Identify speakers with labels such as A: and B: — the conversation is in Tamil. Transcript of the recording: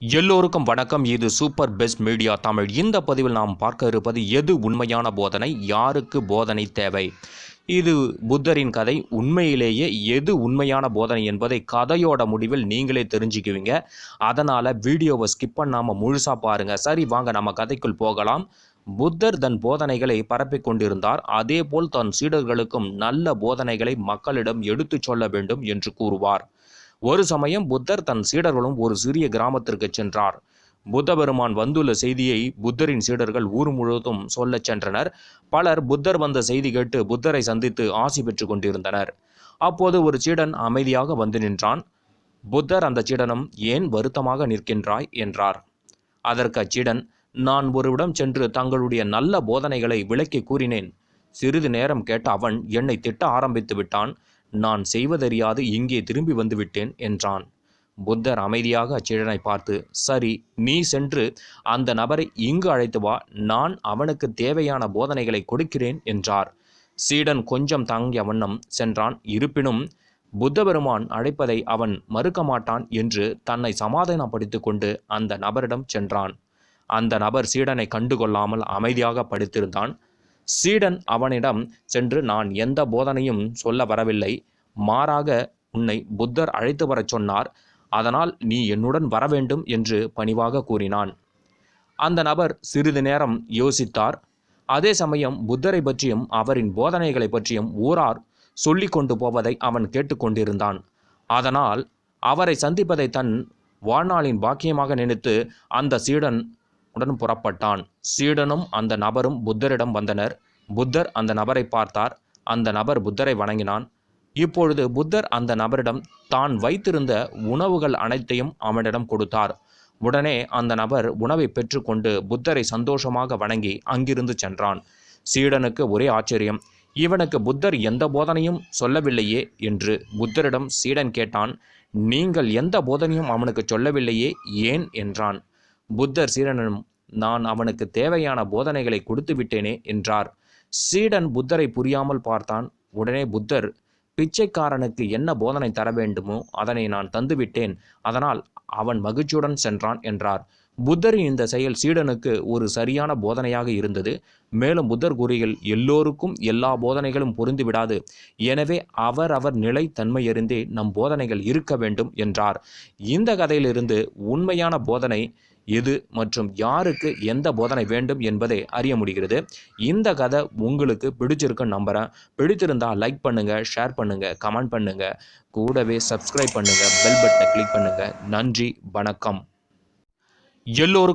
A: எல்லோருக்கும் வணக்கம். இது சூப்பர் பெஸ்ட் மீடியா தமிழ். இந்த பதிவில் நாம் பார்க்க இருப்பது எது உண்மையான போதனை? யாருக்கு போதனை தேவை? இது புத்தரின் கதை. உண்மையிலேயே எது உண்மையான போதனை என்பதை கதையோட முடிவில் நீங்களே தெரிஞ்சுக்குவீங்க. அதனால் வீடியோவை ஸ்கிப் பண்ணாமல் முழுசாக பாருங்கள் சரி வாங்க நம்ம கதைக்குள் போகலாம். புத்தர் தன் போதனைகளை பரப்பிக் கொண்டிருந்தார். அதேபோல் தன் சீடர்களுக்கும் நல்ல போதனைகளை மக்களிடம் எடுத்துச் சொல்ல வேண்டும் என்று கூறுவார். ஒரு சமயம் புத்தர் தன் சீடர்களும் ஒரு சிறிய கிராமத்திற்கு சென்றார். புத்த பெருமான் வந்துள்ள செய்தியை புத்தரின் சீடர்கள் ஊர் முழுவதும் சொல்லச் சென்றனர். பலர் புத்தர் வந்த செய்தி கேட்டு புத்தரை சந்தித்து ஆசி பெற்று கொண்டிருந்தனர். அப்போது ஒரு சீடன் அமைதியாக வந்து நின்றான். புத்தர் அந்த சீடனும் ஏன் வருத்தமாக நிற்கின்றாய்? என்றார். அதற்கு அச்சீடன் நான் ஒருவிடம் சென்று தங்களுடைய நல்ல போதனைகளை விளக்கி கூறினேன். சிறிது நேரம் கேட்ட அவன் என்னை திட்ட ஆரம்பித்து விட்டான். நான் செய்வதறியாது இங்கே திரும்பி வந்துவிட்டேன் என்றான். புத்தர் அமைதியாக அச்சீடனை பார்த்து சரி நீ சென்று அந்த நபரை இங்கு அழைத்து வா நான் அவனுக்கு தேவையான போதனைகளை கொடுக்கிறேன் என்றார். சீடன் கொஞ்சம் தங்கிய வண்ணம் சென்றான். இருப்பினும் புத்த பெருமான் அழைப்பதை அவன் மறுக்க மாட்டான் என்று தன்னை சமாதானப்படுத்திக் கொண்டு அந்த நபரிடம் சென்றான். அந்த நபர் சீடனை கண்டுகொள்ளாமல் அமைதியாக படுத்திருந்தான். சீடன் அவனிடம் சென்று நான் எந்த போதனையும் சொல்ல வரவில்லை. மாறாக உன்னை புத்தர் அழைத்து வரச் சொன்னார். அதனால் நீ என்னுடன் வர வேண்டும் என்று பணிவாக கூறினான். அந்த நபர் சிறிது நேரம் யோசித்தார். அதே சமயம் புத்தரை பற்றியும் அவரின் போதனைகளை பற்றியும் ஊரார் சொல்லி கொண்டு போவதை அவன் கேட்டுக்கொண்டிருந்தான் அதனால் அவரை சந்திப்பதை தன் வாழ்நாளின் பாக்கியமாக நினைத்து அந்த சீடன் உடன் புறப்பட்டான். சீடனும் அந்த நபரும் புத்தரிடம் வந்தனர். புத்தர் அந்த நபரை பார்த்தார். அந்த நபர் புத்தரை வணங்கினான். இப்பொழுது புத்தர் அந்த நபரிடம் தான் வைத்திருந்த உணவுகள் அனைத்தையும் அவனிடம் கொடுத்தார். உடனே அந்த நபர் உணவை பெற்றுக்கொண்டு புத்தரை சந்தோஷமாக வணங்கி அங்கிருந்து சென்றான். சீடனுக்கு ஒரே ஆச்சரியம். இவனுக்கு புத்தர் எந்த போதனையும் சொல்லவில்லையே என்று புத்தரிடம் சீடன் கேட்டான். நீங்கள் எந்த போதனையும் அவனுக்கு சொல்லவில்லையே? ஏன்? என்றான். புத்தர் சீடனும் நான் அவனுக்கு தேவையான போதனைகளை கொடுத்து விட்டேனே என்றார். சீடன் புத்தரை புரியாமல் பார்த்தான். உடனே புத்தர் பிச்சைக்காரனுக்கு என்ன போதனை தர வேண்டுமோ அதனை நான் தந்துவிட்டேன் அதனால் அவன் மகிழ்ச்சியுடன் சென்றான் என்றார். புத்தரின் இந்த செயல் சீடனுக்கு ஒரு சரியான போதனையாக இருந்தது. மேலும் புத்தர் கூறியில் எல்லோருக்கும் எல்லா போதனைகளும் பொருந்திவிடாது எனவே அவர் அவர் நிலை தன்மையறிந்தே நம் போதனைகள் இருக்க வேண்டும் என்றார். இந்த கதையிலிருந்து உண்மையான போதனை எது மற்றும் யாருக்கு எந்த போதனை வேண்டும் என்பதை அறிய முடிகிறது. இந்த கதை உங்களுக்கு பிடிச்சிருக்குன்னு நம்புகிறேன் பிடித்திருந்தால் லைக் பண்ணுங்கள் ஷேர் பண்ணுங்கள் கமெண்ட் பண்ணுங்கள் கூடவே சப்ஸ்கிரைப் பண்ணுங்கள் பெல் பட்டனை கிளிக் பண்ணுங்கள் நன்றி வணக்கம். எல்லோருக்கும்